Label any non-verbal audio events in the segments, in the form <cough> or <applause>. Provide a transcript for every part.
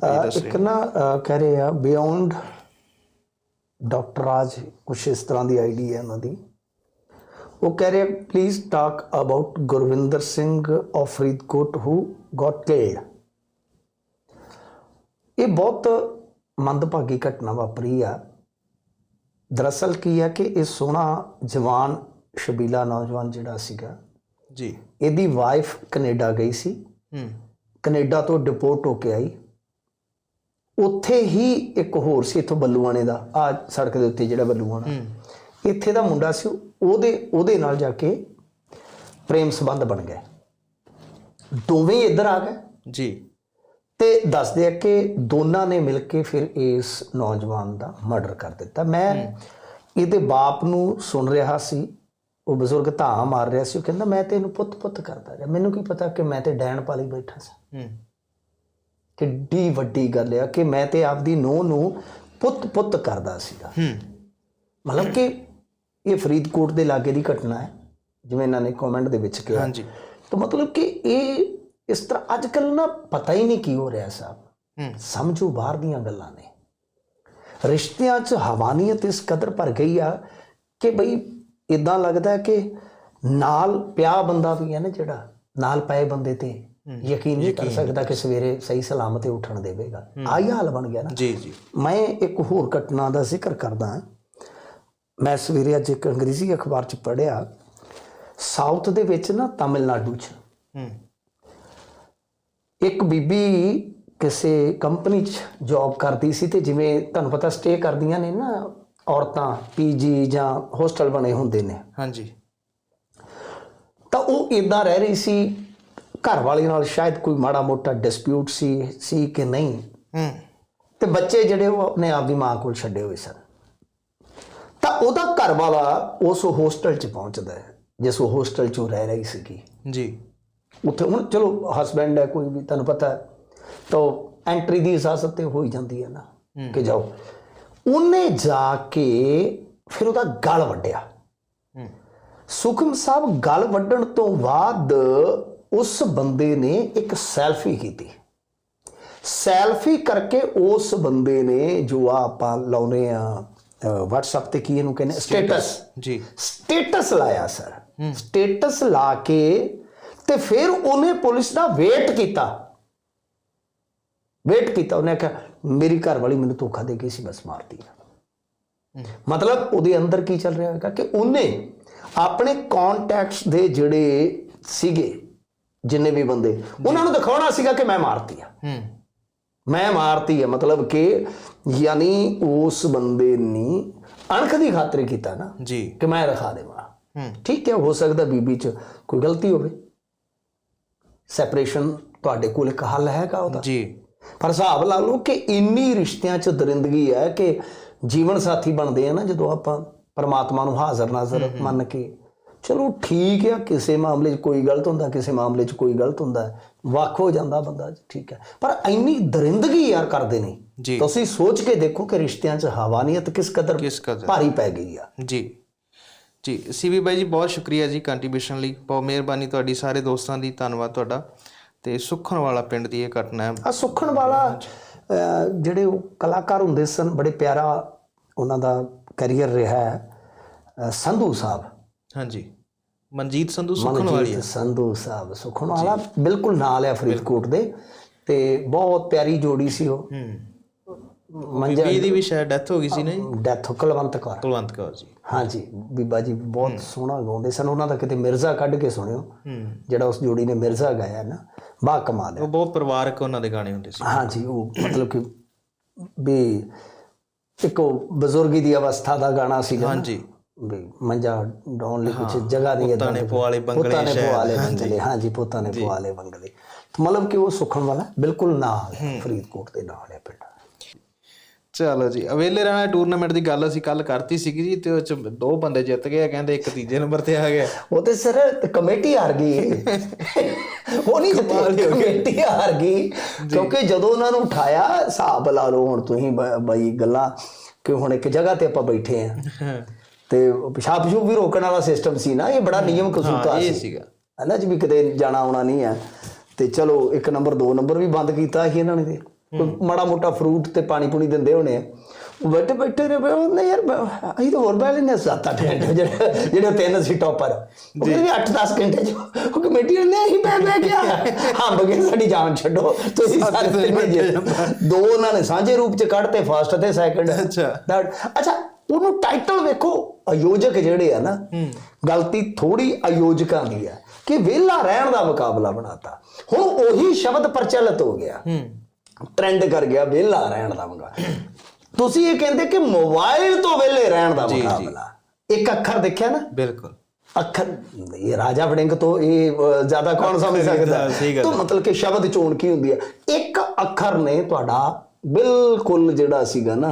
ਦੱਸ ਇੱਕ ਨਾ ਕਹਿ ਰਹੇ ਆ ਬਿਯੋਂਡ ਡਾਕਟਰ ਰਾਜ ਕੁਛ ਇਸ ਤਰ੍ਹਾਂ ਦੀ ਆਈਡੀ ਹੈ ਉਹਨਾਂ ਦੀ। ਉਹ ਕਹਿ ਰਹੇ please talk about Gurvinder Singh of Faridkot who got killed ਇਹ ਬਹੁਤ ਮੰਦਭਾਗੀ ਘਟਨਾ ਵਾਪਰੀ ਆ। ਦਰਅਸਲ ਕੀ ਹੈ ਕਿ ਇਹ ਸੋਹਣਾ ਜਵਾਨ ਸ਼ਬੀਲਾ ਨੌਜਵਾਨ ਜਿਹੜਾ ਸੀਗਾ ਜੀ। ਇਹਦੀ ਵਾਈਫ ਕੈਨੇਡਾ ਗਈ ਸੀ। ਹੂੰ। ਕੈਨੇਡਾ ਤੋਂ ਡਿਪੋਰਟ ਹੋ ਕੇ ਆਈ। ਉੱਥੇ ਹੀ ਇੱਕ ਹੋਰ ਸੀ ਇੱਥੋਂ ਬੱਲੂਆਣੇ ਦਾ ਆ ਸੜਕ ਦੇ ਉੱਤੇ ਜਿਹੜਾ ਬੱਲੂਆਣਾ। ਇੱਥੇ ਦਾ ਮੁੰਡਾ ਸੀ ਉਹਦੇ ਉਹਦੇ ਨਾਲ ਜਾ ਕੇ ਪ੍ਰੇਮ ਸੰਬੰਧ ਬਣ ਗਏ ਦੋਵੇਂ ਇੱਧਰ ਆ ਗਏ। ਜੀ। ਤੇ ਦੱਸਦੇ ਆ ਕਿ ਦੋਨਾਂ ਨੇ ਮਿਲ ਕੇ ਫਿਰ ਇਸ ਨੌਜਵਾਨ ਦਾ ਮਰਡਰ ਕਰ ਦਿੱਤਾ। ਮੈਂ ਇਹਦੇ ਬਾਪ ਨੂੰ ਸੁਣ ਰਿਹਾ ਸੀ ਉਹ ਬਜ਼ੁਰਗ ਧਾਂ ਮਾਰ ਰਿਹਾ ਸੀ ਉਹ ਕਹਿੰਦਾ ਮੈਂ ਤੇ ਇਹਨੂੰ ਪੁੱਤ ਪੁੱਤ ਕਰਦਾ ਰਿਹਾ। ਮੈਨੂੰ ਕੀ ਪਤਾ ਕਿ ਮੈਂ ਤੇ ਡੈਣ ਪਾਲੀ ਬੈਠਾ ਸੀ। ਹੂੰ। ਕਿੱਡੀ ਵੱਡੀ ਗੱਲ ਆ ਕਿ ਮੈਂ ਤੇ ਆਪਦੀ ਨੂੰਹ ਨੂੰ ਪੁੱਤ ਪੁੱਤ ਕਰਦਾ ਸੀਗਾ। ਹੂੰ। ਮਤਲਬ ਕਿ ਇਹ ਫਰੀਦਕੋਟ ਦੇ ਲਾਗੇ ਦੀ ਘਟਨਾ ਹੈ ਜਿਵੇਂ ਇਹਨਾਂ ਨੇ ਕਮੈਂਟ ਦੇ ਵਿੱਚ ਕਿਹਾ। ਹਾਂਜੀ। ਤਾਂ ਮਤਲਬ ਕਿ ਇਹ ਇਸ ਤਰ੍ਹਾਂ ਅੱਜ ਕੱਲ ਨਾ ਪਤਾ ਹੀ ਨਹੀਂ ਕੀ ਹੋ ਰਿਹਾ ਸਾਹਿਬ ਸਮਝੋ ਬਾਹਰ ਦੀਆਂ ਗੱਲਾਂ ਨੇ। ਰਿਸ਼ਤਿਆਂ 'ਚ ਹਵਾਨੀਅਤ ਇਸ ਕਦਰ ਭਰ ਗਈ ਆ ਕਿ ਬਈ ਇਦਾਂ ਲੱਗਦਾ ਹੈ ਕਿ ਨਾਲ ਪਿਆ ਬੰਦਾ ਵੀ ਹੈ ਨਾ ਜਿਹੜਾ ਨਾਲ ਪਏ ਬੰਦੇ ਤੇ। ਯਕੀਨ ਨਹੀਂ ਕਰ ਸਕਦਾ ਕਿ ਸਵੇਰੇ ਸਹੀ ਸਲਾਮਤ ਉੱਠਣ ਦੇਵੇਗਾ। ਆਹੀ ਹਾਲ ਬਣ ਗਿਆ ਨਾ। ਜੀ ਜੀ। ਮੈਂ ਇੱਕ ਹੋਰ ਘਟਨਾ ਦਾ ਜ਼ਿਕਰ ਕਰਦਾ ਮੈਂ ਸਵੇਰੇ ਅੱਜ ਇੱਕ ਅੰਗਰੇਜ਼ੀ ਅਖਬਾਰ 'ਚ ਪੜ੍ਹਿਆ। ਸਾਊਥ ਦੇ ਵਿੱਚ ਨਾ ਤਾਮਿਲਨਾਡੂ 'ਚ। ਹੂੰ। ਇੱਕ ਬੀਬੀ ਕਿਸੇ ਕੰਪਨੀ 'ਚ ਜੌਬ ਕਰਦੀ ਸੀ ਤੇ ਜਿਵੇਂ ਤੁਹਾਨੂੰ ਪਤਾ ਸਟੇ ਕਰਦੀਆਂ ਨੇ ਨਾ ਔਰਤਾਂ ਪੀਜੀ ਜਾਂ ਹੋਸਟਲ ਬਣੇ ਹੁੰਦੇ ਨੇ। ਹਾਂਜੀ। ਤਾਂ ਉਹ ਇਦਾਂ ਰਹਿ ਰਹੀ ਸੀ ਘਰ ਵਾਲੇ ਨਾਲ ਸ਼ਾਇਦ ਕੋਈ ਮਾੜਾ ਮੋਟਾ ਡਿਸਪਿਊਟ ਸੀ ਸੀ ਕਿ ਨਹੀਂ? ਹੂੰ। ਤੇ ਬੱਚੇ ਜਿਹੜੇ ਉਹ ਆਪਣੇ ਆਪ ਦੀ ਮਾਂ ਕੋਲ ਛੱਡੇ ਹੋਏ ਸਨ। ਤਾਂ ਉਹਦਾ ਘਰ ਵਾਲਾ ਉਸ ਹੋਸਟਲ 'ਚ ਪਹੁੰਚਦਾ ਹੈ ਜਿਸ ਉਹ ਹੋਸਟਲ 'ਚ ਉਹ ਰਹਿ ਰਹੀ ਸੀਗੀ। ਜੀ। ਉੱਥੇ ਹੁਣ ਚਲੋ ਹਸਬੈਂਡ ਹੈ ਕੋਈ ਵੀ ਤੁਹਾਨੂੰ ਪਤਾ ਹੈ। ਤਾਂ ਐਂਟਰੀ ਦੀ ਇਜਾਜ਼ਤ ਤੇ ਹੋ ਹੀ ਜਾਂਦੀ ਹੈ ਨਾ ਕਿ ਜਾਓ। ਉਹਨੇ ਜਾ ਕੇ ਫਿਰ ਉਹਦਾ ਗਲ ਵੱਢਿਆ। ਹੂੰ। ਸੁਖਮ ਸਾਹਿਬ ਗਲ ਵੱਢਣ ਤੋਂ ਬਾਅਦ ਉਸ ਬੰਦੇ ਨੇ ਇੱਕ ਸੈਲਫੀ ਕੀਤੀ। ਸੈਲਫੀ ਕਰਕੇ ਉਸ ਬੰਦੇ ਨੇ ਜੋ ਆਪਾਂ ਲਾਉਨੇ ਆ WhatsApp ਤੇ ਕੀ ਇਹਨੂੰ ਕਹਿੰਦੇ ਸਟੇਟਸ ਜੀ। ਸਟੇਟਸ ਲਾਇਆ ਸਰ। ਸਟੇਟਸ ਲਾ ਕੇ ਤੇ ਫਿਰ ਉਹਨੇ ਪੁਲਿਸ ਦਾ ਵੇਟ ਕੀਤਾ। ਵੇਟ ਕੀਤਾ। ਉਹਨੇ ਕਿਹਾ ਮੇਰੀ ਘਰ ਵਾਲੀ ਮੈਨੂੰ ਧੋਖਾ ਦੇ ਗਈ ਸੀ ਬਸ ਮਾਰਤੀ ਮਤਲਬ ਉਹਦੇ ਅੰਦਰ ਕੀ ਚੱਲ ਰਿਹਾ ਹੈਗਾ ਕਿ ਉਹਨੇ ਆਪਣੇ ਕੰਟੈਕਟਸ ਦੇ ਜਿਹੜੇ ਸੀਗੇ ਜਿੰਨੇ ਵੀ ਬੰਦੇ। ਉਹਨਾਂ ਨੂੰ ਦਿਖਾਉਣਾ ਸੀਗਾ ਕਿ ਮੈਂ ਮਾਰਤੀ ਆ। ਹੂੰ। ਮੈਂ ਮਾਰਤੀ ਹੈ ਮਤਲਬ ਕਿ ਯਾਨੀ ਉਸ ਬੰਦੇ ਨੇ ਅਣਖ ਦੀ ਖਾਤਰ ਕੀਤਾ ਨਾ ਜੀ। ਕਿ ਮੈਂ ਰਖਾ ਦੇਵਾਂ। ਹੂੰ। ਠੀਕ ਹੈ ਹੋ ਸਕਦਾ ਬੀਬੀ ਚ ਕੋਈ ਗਲਤੀ ਹੋਵੇ। ਸੈਪਰੇਸ਼ਨ ਤੁਹਾਡੇ ਕੋਲ ਇੱਕ ਹੱਲ ਹੈਗਾ ਉਹਦਾ। ਜੀ। ਪਰ ਹਿਸਾਬ ਲਾ ਲਓ ਕਿ ਇੰਨੀ ਰਿਸ਼ਤਿਆਂ ਚ ਦਰਿੰਦਗੀ ਹੈ ਕਿ ਜੀਵਨ ਸਾਥੀ ਬਣਦੇ ਆ ਨਾ ਜਦੋਂ ਆਪਾਂ ਪਰਮਾਤਮਾ ਨੂੰ ਹਾਜ਼ਰ ਨਾਜ਼ਰ ਮੰਨ ਕੇ ਚਲੋ ਠੀਕ ਆ ਕਿਸੇ ਮਾਮਲੇ 'ਚ ਕੋਈ ਗਲਤ ਹੁੰਦਾ ਕਿਸੇ ਮਾਮਲੇ 'ਚ ਕੋਈ ਗਲਤ ਹੁੰਦਾ ਵੱਖ ਹੋ ਜਾਂਦਾ ਬੰਦਾ ਠੀਕ ਹੈ ਪਰ ਇੰਨੀ ਦਰਿੰਦਗੀ ਯਾਰ ਕਰਦੇ ਨੇ। ਜੀ। ਤੁਸੀਂ ਸੋਚ ਕੇ ਦੇਖੋ ਕਿ ਰਿਸ਼ਤਿਆਂ 'ਚ ਹਵਾਨੀਅਤ ਕਿਸ ਕਦਰ ਕਿਸ ਕਦਰ? ਭਾਰੀ ਪੈ ਗਈ ਆ। ਜੀ। ਜੀ ਸੀਵੀ ਬਾਈ ਜੀ ਬਹੁਤ ਸ਼ੁਕਰੀਆ ਜੀ ਕੰਟਰੀਬਿਊਸ਼ਨ ਲਈ। ਬਹੁਤ ਮਿਹਰਬਾਨੀ ਤੁਹਾਡੀ ਸਾਰੇ ਦੋਸਤਾਂ ਦੀ ਧੰਨਵਾਦ ਤੁਹਾਡਾ। ਤੇ ਸੁਖਣ ਵਾਲਾ ਪਿੰਡ ਦੀ ਇਹ ਘਟਨਾ ਹੈ। ਆ ਸੁਖਣ ਵਾਲਾ ਜਿਹੜੇ ਉਹ ਕਲਾਕਾਰ ਹੁੰਦੇ ਸਨ ਬੜੇ ਪਿਆਰਾ ਉਹਨਾਂ ਦਾ ਕੈਰੀਅਰ ਰਿਹਾ ਹੈ ਸੰਧੂ ਸਾਹਿਬ। ਹਾਂਜੀ। ਮਨਜੀਤ ਸੰਧੂ ਸੁਖਣ ਵਾਲੀ ਮਨਜੀਤ ਸੰਧੂ ਸਾਹਿਬ ਸੁਖਣ ਵਾਲਾ ਬਿਲਕੁਲ ਨਾਲ ਆ ਫਰੀਦਕੋਟ ਦੇ ਤੇ ਬਹੁਤ ਪਿਆਰੀ ਜੋੜੀ ਸੀ ਉਹ। ਹੂੰ। ਮੰਜਾ ਦੀ ਵੀ ਸ਼ਾਇਦ ਡੈਥ ਹੋ ਗਈ ਸੀ ਨਾ ਜੀ? ਡੈਥ ਕੁਲਵੰਤ ਕੌਰ। ਕੁਲਵੰਤ ਕੌਰ ਜੀ। ਹਾਂਜੀ ਬੀਬਾ ਜੀ ਬਹੁਤ ਸੋਹਣਾ ਗਾਉਂਦੇ ਸਨ। ਉਹਨਾਂ ਦਾ ਕਿਤੇ ਮਿਰਜ਼ਾ ਕੱਢ ਕੇ ਸੁਣਿਓ। ਹੂੰ। ਜਿਹੜਾ ਉਸ ਜੋੜੀ ਨੇ ਮਿਰਜ਼ਾ ਗਾਇਆ ਨਾ ਬਾ ਕਮਾਲ ਹੈ। ਉਹ ਬਹੁਤ ਪਰਿਵਾਰਕ ਉਹਨਾਂ ਦੇ ਗਾਣੇ ਹੁੰਦੇ ਸੀ। ਹਾਂਜੀ ਉਹ ਮਤਲਬ ਕਿ ਵੀ ਇੱਕ ਬਜ਼ੁਰਗੀ ਦੀ ਅਵਸਥਾ ਦਾ ਗਾਣਾ ਸੀਗਾ। ਹਾਂਜੀ। ਵੀ ਮੰਜਾ ਡਾਉਣ ਲਈ ਕੁਝ ਜਗ੍ਹਾ ਨਹੀਂ ਪੁੱਤਾਂ ਨੇ ਪਵਾਲੇ ਬੰਗਲੇ ਪੁੱਤਾਂ ਨੇ ਪਵਾਲੇ ਬੰਗਲੇ ਹਾਂਜੀ ਪੁੱਤਾਂ ਨੇ ਪਵਾਲੇ ਬੰਗਲੇ। ਮਤਲਬ ਕਿ ਉਹ ਸੁਖਣ ਵਾਲਾ ਬਿਲਕੁਲ ਨਾਲ ਹੈ, ਫਰੀਦਕੋਟ ਦੇ ਨਾਲ ਹੈ ਪਿੰਡ। ਚਲੋ ਜੀ ਅਵੇਲੇ ਰਹਿਣਾ ਟੂਰਨਾਮੈਂਟ ਦੀ ਗੱਲ ਅਸੀਂ ਕੱਲ ਕਰਤੀ ਸੀਗੀ ਜੀ ਤੇ ਉਹ ਚ ਦੋ ਬੰਦੇ ਜਿੱਤ ਗਏ ਕਹਿੰਦੇ ਇੱਕ ਤੀਜੇ ਨੰਬਰ ਤੇ ਆ ਗਿਆ। ਉਹ ਤੇ ਸਰ ਕਮੇਟੀ ਹਾਰ ਗਈ ਹੈ। ਉਹ ਨਹੀਂ ਜਿੱਤੀ ਕਮੇਟੀ ਹਾਰ ਗਈ। ਕਿਉਂਕਿ ਜਦੋਂ ਉਹਨਾਂ ਨੂੰ ਉਠਾਇਆ ਹਿਸਾਬ ਲਾ ਲਓ ਹੁਣ ਤੁਸੀਂ ਬਈ ਗੱਲਾਂ ਕਿ ਹੁਣ ਇੱਕ ਜਗ੍ਹਾ ਤੇ ਆਪਾਂ ਬੈਠੇ ਆ। ਤੇ ਪਿਸ਼ਾਬ ਪਿਸ਼ੂਬ ਵੀ ਰੋਕਣ ਵਾਲਾ ਸਿਸਟਮ ਸੀ ਨਾ ਇਹ ਬੜਾ ਨਿਯਮ ਕਸੂਤਾ ਇਹ ਸੀ। ਸੀਗਾ। ਹੈ ਨਾ ਜੀ ਵੀ ਕਿਤੇ ਜਾਣਾ ਆਉਣਾ ਨਹੀਂ ਹੈ। ਤੇ ਚਲੋ ਇੱਕ ਨੰਬਰ ਦੋ ਨੰਬਰ ਵੀ ਬੰਦ ਕੀਤਾ ਸੀ ਇਹਨਾਂ ਨੇ ਤੇ। ਮਾੜਾ ਮੋਟਾ ਫਰੂਟ ਤੇ ਪਾਣੀ ਪੂਣੀ ਦਿੰਦੇ ਹੋਣੇ ਆ। ਬੈਠੇ ਬੈਠੇ ਰਹੇ ਉਹ ਨਹੀਂ ਯਾਰ ਅਸੀਂ ਤਾਂ ਹੋਰ ਲੈਨੇ ਸੱਤ ਅੱਠ ਘੰਟੇ ਜਿਹੜੇ ਤਿੰਨ ਸੀ ਟੌਪਰ ਉਹ ਕਹਿੰਦੇ 8-10 ਘੰਟੇ ਚ ਉਹ ਕਮੇਟੀ ਨੇ ਨਹੀਂ ਬਹਿ ਬਹਿ ਗਿਆ ਹੰਬ ਗਏ ਸਾਡੀ ਜਾਨ ਛੱਡੋ। ਤੁਸੀਂ ਸਾਰੇ ਜੇ। ਦੋ ਉਹਨਾਂ ਨੇ ਸਾਂਝੇ ਰੂਪ ਚ ਕੱਢਤੇ ਫਸਟ ਤੇ ਸੈਕੰਡ ਅੱਛਾ। ਅੱਛਾ ਉਹਨੂੰ ਟਾਈਟਲ ਵੇਖੋ ਆਯੋਜਕ ਜਿਹੜੇ ਆ ਨਾ ਗਲਤੀ ਥੋੜੀ ਆਯੋਜਕਾਂ ਦੀ ਆ ਕਿ ਵਿਹਲਾ ਰਹਿਣ ਦਾ ਮੁਕਾਬਲਾ ਬਣਾਤਾ। ਹੁਣ ਉਹੀ ਸ਼ਬਦ ਪ੍ਰਚਲਿਤ ਹੋ ਗਿਆ। ਟ੍ਰੈਂਡ ਕਰ ਗਿਆ ਵਿਹਲਾ ਰਹਿਣ ਦਾ ਮੁਕਾਬਲਾ ਤੁਸੀਂ ਇਹ ਕਹਿੰਦੇ ਕਿ ਮੋਬਾਈਲ ਤੋਂ ਵਿਹਲੇ ਰਹਿਣ ਦਾ। ਮੁਕਾਬਲਾ। ਇੱਕ ਅੱਖਰ ਦੇਖਿਆ ਨਾ? ਬਿਲਕੁਲ। ਅੱਖਰ ਇਹ ਰਾਜਾ ਵੜਿੰਗ ਤੋਂ ਇਹ ਜ਼ਿਆਦਾ ਕੌਣ ਸਮਝ ਸਕਦਾ? ਤਾਂ ਮਤਲਬ ਕਿ ਸ਼ਬਦ ਚੋਣ ਕੀ ਹੁੰਦੀ ਹੈ ਇੱਕ ਅੱਖਰ ਨੇ ਤੁਹਾਡਾ ਬਿਲਕੁਲ ਜਿਹੜਾ ਸੀਗਾ ਨਾ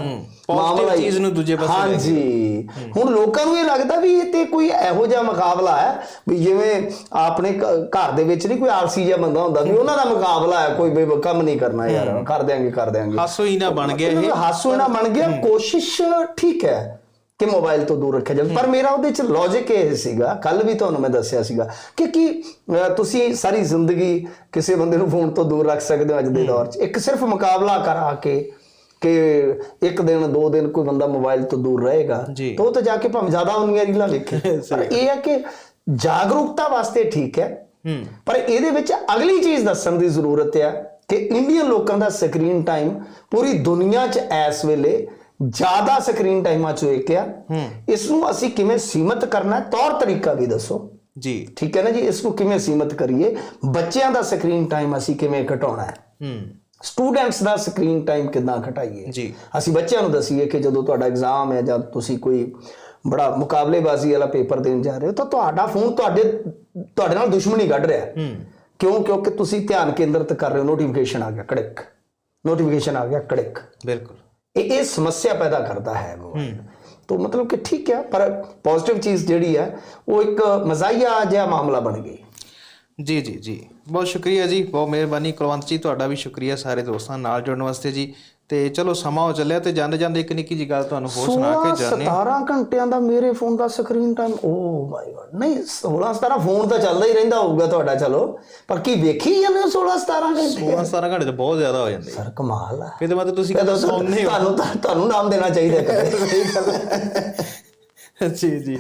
ਹੀ- ਚੀਜ਼ ਨੂੰ ਦੂਜੇ ਪਾਸੇ। ਹਾਂਜੀ। ਹੁਣ ਲੋਕਾਂ ਨੂੰ ਇਹ ਲੱਗਦਾ ਵੀ ਇਹ ਤੇ ਕੋਈ ਇਹੋ ਜਿਹਾ ਮੁਕਾਬਲਾ ਹੈ ਵੀ ਜਿਵੇਂ ਆਪਣੇ ਘਰ ਦੇ ਵਿੱਚ ਨਹੀਂ ਕੋਈ ਆਲਸੀ ਜਿਹਾ ਬੰਦਾ ਹੁੰਦਾ ਵੀ ਉਹਨਾਂ ਦਾ ਮੁਕਾਬਲਾ ਹੈ ਕੋਈ ਬੇ ਕੰਮ ਨਹੀਂ ਕਰਨਾ ਯਾਰ ਕਰ ਦਿਆਂਗੇ ਕਰ ਦਿਆਂਗੇ। ਹਾਸੋ ਹੀ ਨਾ ਬਣ ਗਿਆ ਇਹ। ਹਾਸੋ ਨਾ ਬਣ ਗਿਆ ਕੋਸ਼ਿਸ਼ ਠੀਕ ਹੈ। ਕਿ ਮੋਬਾਈਲ ਤੋਂ ਦੂਰ ਰੱਖਿਆ ਜਾਵੇ। ਪਰ ਮੇਰਾ ਉਹਦੇ ਚ ਲੌਜੀਕ ਇਹ ਸੀਗਾ ਕੱਲ ਵੀ ਤੁਹਾਨੂੰ ਮੈਂ ਦੱਸਿਆ ਸੀਗਾ ਕਿ ਕੀ ਤੁਸੀਂ ਸਾਰੀ ਜ਼ਿੰਦਗੀ ਕਿਸੇ ਬੰਦੇ ਨੂੰ ਫੋਨ ਤੋਂ ਦੂਰ ਰੱਖ ਸਕਦੇ ਹੋ ਅੱਜ ਦੇ ਦੌਰ 'ਚ। ਇੱਕ ਸਿਰਫ ਮੁਕਾਬਲਾ ਕਰਾ ਕੇ ਕਿ ਇੱਕ ਦਿਨ ਦੋ ਦਿਨ ਕੋਈ ਬੰਦਾ ਮੋਬਾਈਲ ਤੋਂ ਦੂਰ ਰਹੇਗਾ। ਤਾਂ ਉਹ ਤਾਂ ਜਾ ਕੇ ਭਾਵੇਂ ਜ਼ਿਆਦਾ ਉਨੀਆਂ ਰੀਲਾਂ ਵੇਖੇ। <laughs> ਪਰ ਇਹ ਹੈ ਕਿ ਜਾਗਰੂਕਤਾ ਵਾਸਤੇ ਠੀਕ ਹੂੰ। ਪਰ ਇਹਦੇ ਵਿੱਚ ਅਗਲੀ ਚੀਜ਼ ਦੱਸਣ ਦੀ ਜ਼ਰੂਰਤ ਹੈ ਕਿ ਇੰਡੀਅਨ ਲੋਕਾਂ ਦਾ ਸਕਰੀਨ ਟਾਈਮ ਪੂਰੀ ਦੁਨੀਆ 'ਚ ਇਸ ਵੇਲੇ ਜ਼ਿਆਦਾ ਸਕਰੀਨ ਟਾਈਮਾਂ 'ਚੋਂ ਇੱਕ ਆ ਇਸ ਨੂੰ ਅਸੀਂ ਕਿਵੇਂ ਸੀਮਤ ਕਰਨਾ ਹੈ? ਤੌਰ ਤਰੀਕਾ ਵੀ ਦੱਸੋ। ਜੀ। ਠੀਕ ਹੈ ਨਾ ਜੀ? ਇਸ ਨੂੰ ਕਿਵੇਂ ਸੀਮਤ ਕਰੀਏ? ਬੱਚਿਆਂ ਦਾ ਸਕਰੀਨ ਟਾਈਮ ਅਸੀਂ ਕਿਵੇਂ ਘਟਾਉਣਾ ਹੈ? ਹੂੰ। ਸਟੂਡੈਂਟਸ ਦਾ ਸਕਰੀਨ ਟਾਈਮ ਕਿੱਦਾਂ ਘਟਾਈਏ? ਜੀ। ਅਸੀਂ ਬੱਚਿਆਂ ਨੂੰ ਦਸੀਏ ਕਿ ਜਦੋਂ ਤੁਹਾਡਾ ਐਗਜ਼ਾਮ ਹੈ ਜਾਂ ਤੁਸੀਂ ਕੋਈ ਬੜਾ ਮੁਕਾਬਲੇਬਾਜ਼ੀ ਵਾਲਾ ਪੇਪਰ ਦੇਣ ਜਾ ਰਹੇ ਹੋ ਤਾਂ ਤੁਹਾਡਾ ਫੋਨ ਤੁਹਾਡੇ ਤੁਹਾਡੇ ਨਾਲ ਦੁਸ਼ਮਣੀ ਕੱਢ ਰਿਹਾ। ਹੂੰ। ਕਿਉਂ? ਕਿਉਂਕਿ ਤੁਸੀਂ ਧਿਆਨ ਕੇਂਦਰਿਤ ਕਰ ਰਹੇ ਹੋ। ਨੋਟੀਫਿਕੇਸ਼ਨ ਆ ਗਿਆ ਕੜਿਕ। ਨੋਟੀਫਿਕੇਸ਼ਨ ਆ ਗਿਆ ਕੜਿਕ। ਬਿਲਕੁਲ। ਇਹ ਇਹ ਸਮੱਸਿਆ ਪੈਦਾ ਕਰਦਾ ਹੈ ਮੋਬਾਈਲ ਤਾਂ। ਮਤਲਬ ਕਿ ਠੀਕ ਹੈ ਪਰ ਪੋਜ਼ਿਟਿਵ ਚੀਜ਼ ਜਿਹੜੀ ਹੈ ਉਹ ਇੱਕ ਮਜ਼ਾਈਆ ਜਿਹਾ ਮਾਮਲਾ ਬਣ ਗਈ। ਜੀ ਜੀ ਜੀ। ਬਹੁਤ ਸ਼ੁਕਰੀਆ ਜੀ ਬਹੁਤ ਮਿਹਰਬਾਨੀ। ਕੁਲਵੰਤ ਜੀ ਤੁਹਾਡਾ ਵੀ ਸ਼ੁਕਰੀਆ ਸਾਰੇ ਦੋਸਤਾਂ ਨਾਲ ਜੁੜਨ ਵਾਸਤੇ ਜੀ। ਤੇ ਚਲੋ ਸਮਾਂ ਹੋ ਚੱਲਿਆ ਤੇ ਜਾਂਦੇ ਜਾਂਦੇ ਇੱਕ ਨਿੱਕੀ ਜੀ ਗੱਲ ਤੁਹਾਨੂੰ ਹੋਰ ਸੁਣਾ ਕੇ 16 ਜਾਣੇ 17 ਘੰਟਿਆਂ ਦਾ ਮੇਰੇ ਫੋਨ ਦਾ screen time oh my God ਨਹੀਂ 16 17 ਫੋਨ ਤਾਂ ਚੱਲਦਾ ਹੀ ਰਹਿੰਦਾ ਹੋਊਗਾ ਤੁਹਾਡਾ ਚਲੋ। ਪਰ ਕੀ ਵੇਖੀ ਜਾਂਦੇ ਹੋ 16 17 ਘੰਟੇ? 16 17 ਘੰਟੇ ਤਾਂ ਬਹੁਤ ਜ਼ਿਆਦਾ ਹੋ ਜਾਂਦੇ ਸਰ ਕਮਾਲ ਹੈ ਕਿਤੇ ਮਤਲਬ ਤੁਸੀਂ ਕਦੋਂ ਸੌਂਦੇ ਹੋ। ਤੁਹਾਨੂੰ ਤੁਹਾਨੂੰ ਨਾਮ ਦੇਣਾ ਚਾਹੀਦਾ ਕਦੇ ਜੀ ਜੀ।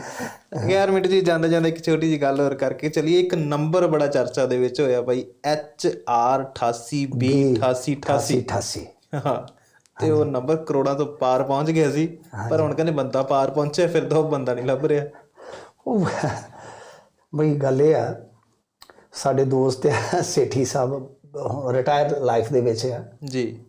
11 ਮਿੰਟ ਜੀ ਜਾਂਦੇ ਜਾਂਦੇ ਇੱਕ ਛੋਟੀ ਜੀ ਗੱਲ ਹੋਰ ਕਰਕੇ ਚਲਿਏ। ਇੱਕ ਨੰਬਰ ਬੜਾ ਚਰਚਾ ਦੇ ਵਿੱਚ ਹੋਇਆ ਬਾਈ ਐਚ ਆਰ 88B 8888 88 ਹਾਂ। ਤੇ ਉਹ ਨੰਬਰ ਕਰੋੜਾਂ ਤੋਂ ਪਾਰ ਪਹੁੰਚ ਗਿਆ ਸੀ ਪਰ ਹੁਣ ਕਹਿੰਦੇ ਬੰਦਾ ਪਾਰ ਪਹੁੰਚਿਆ ਫਿਰ ਤਾਂ ਉਹ ਬੰਦਾ ਨਹੀਂ ਲੱਭ ਰਿਹਾ। ਉਹ ਬਈ ਗੱਲ ਇਹ ਆ ਸਾਡੇ ਦੋਸਤ ਆ ਸੇਠੀ ਸਾਹਿਬ ਰਿਟਾਇਰ ਲਾਈਫ ਦੇ ਵਿੱਚ ਆ। ਜੀ।